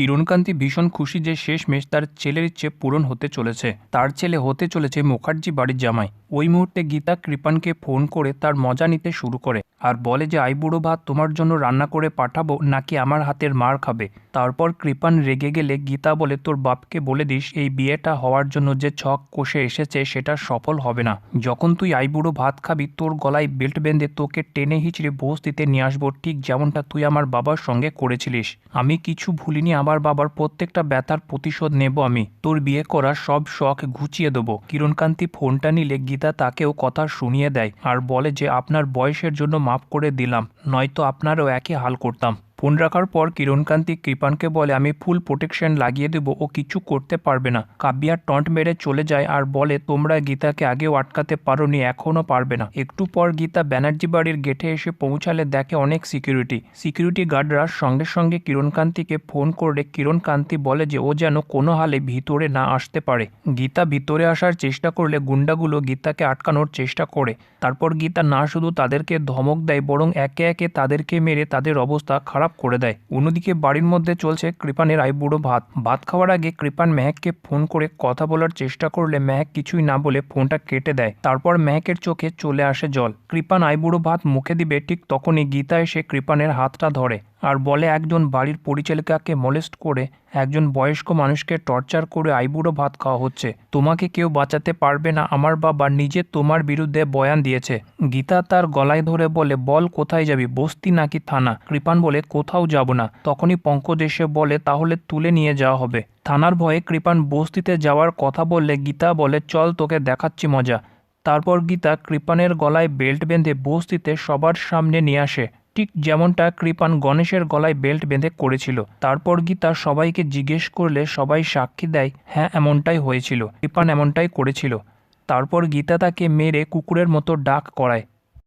কিরণকান্তি ভীষণ খুশি যে শেষমেশ তার ছেলের ইচ্ছে পূরণ হতে চলেছে। তার ছেলে হতে চলেছে মুখার্জি বাড়ির জামাই। ওই মুহূর্তে গীতা কৃপানকে ফোন করে তার মজা নিতে শুরু করে। আর বলে যে, আই বুড়ো ভাত, তোমার জন্য রান্না করে পাঠাবো, নাকি আমার হাতের মার খাবে? তারপর কৃপান রেগে গেলে গীতা বলে, তোর বাপকে বলে দিস, এই বিয়েটা হওয়ার জন্য যে ছক কষে এসেছে, সেটা সফল হবে না। যখন তুই আই বুড়ো ভাত খাবি, তোর গলায় বেল্ট বেঁধে তোকে টেনে হিচড়ে বস্তিতে নিয়ে আসব, ঠিক যেমনটা তুই আমার বাবার সঙ্গে করেছিলিস। আমি কিছু ভুলিনি, আমার বাবার প্রত্যেকটা ব্যথার প্রতিশোধ নেব আমি। তোর বিয়ে করার সব শখ ঘুচিয়ে দেবো। কিরণকান্তি ফোনটা নিলে গীতা তাকেও কথা শুনিয়ে দেয় আর বলে যে, আপনার বয়সের জন্য মাফ করে দিলাম নয়তো আপনারও একই হাল করতাম। ফোন রাখার পর কিরণকান্তি কৃপানকে বলে, আমি ফুল প্রোটেকশন লাগিয়ে দেবো, ও কিছু করতে পারবে না। কাব্যা টন্ট মেরে চলে যায় আর বলে, তোমরা গীতাকে আগেও আটকাতে পারোনি, এখনও পারবে না। একটু পর গীতা ব্যানার্জি বাড়ির গেটে এসে পৌঁছালে দেখে অনেক সিকিউরিটি সিকিউরিটি গার্ডরা সঙ্গে সঙ্গে কিরণকান্তিকে ফোন করে কিরণকান্তি বলে যে, ও যেন কোনো হালে ভিতরে না আসতে পারে। গীতা ভিতরে আসার চেষ্টা করলে গুন্ডাগুলো গীতাকে আটকানোর চেষ্টা করে। তারপর গীতা না শুধু তাদেরকে ধমক দেয়, বরং একে একে তাদেরকে মেরে তাদের অবস্থা খারাপ করে দেয়। অন্যদিকে বাড়ির মধ্যে চলছে কৃপানের আইবুড়ো ভাত। ভাত খাওয়ার আগে কৃপান মেহেককে ফোন করে কথা বলার চেষ্টা করলে মেহেক কিছুই না বলে ফোনটা কেটে দেয়। তারপর মেহেকের চোখে চলে আসে জল। কৃপান আইবুড়ো ভাত মুখে দিবে, ঠিক তখনই গীতা এসে কৃপানের হাতটা ধরে। আর বলে একজন বাড়ির পরিচালিকাকে মলেস্ট করে একজন বয়স্ক মানুষকে টর্চার করে আইবুড়ো ভাত খাওয়া হচ্ছে। তোমাকে কেউ বাঁচাতে পারবে না, আমার বাবা নিজে তোমার বিরুদ্ধে বয়ান দিয়েছে। গীতা তার গলায় ধরে বলে, বল, কোথায় যাবি? বস্তি নাকি থানা? কৃপান বলে, কোথাও যাব না। তখনই পঙ্কজ এসে বলে, তাহলে তুলে নিয়ে যাওয়া হবে। থানার ভয়ে কৃপান বস্তিতে যাওয়ার কথা বললে গীতা বলে, চল, তোকে দেখাচ্ছি মজা। তারপর গীতা কৃপানের গলায় বেল্ট বেঁধে বস্তিতে সবার সামনে নিয়ে আসে। ঠিক যেমনটা কৃপান গণেশের গলায় বেল্ট বেঁধে করেছিল, তারপর গীতা সবাইকে জিজ্ঞেস করলে সবাই সাক্ষী দেয় হ্যাঁ এমনটাই হয়েছিল। কৃপান এমনটাই করেছিল। তারপর গীতা তাকে মেরে কুকুরের মতো ডাক করায়।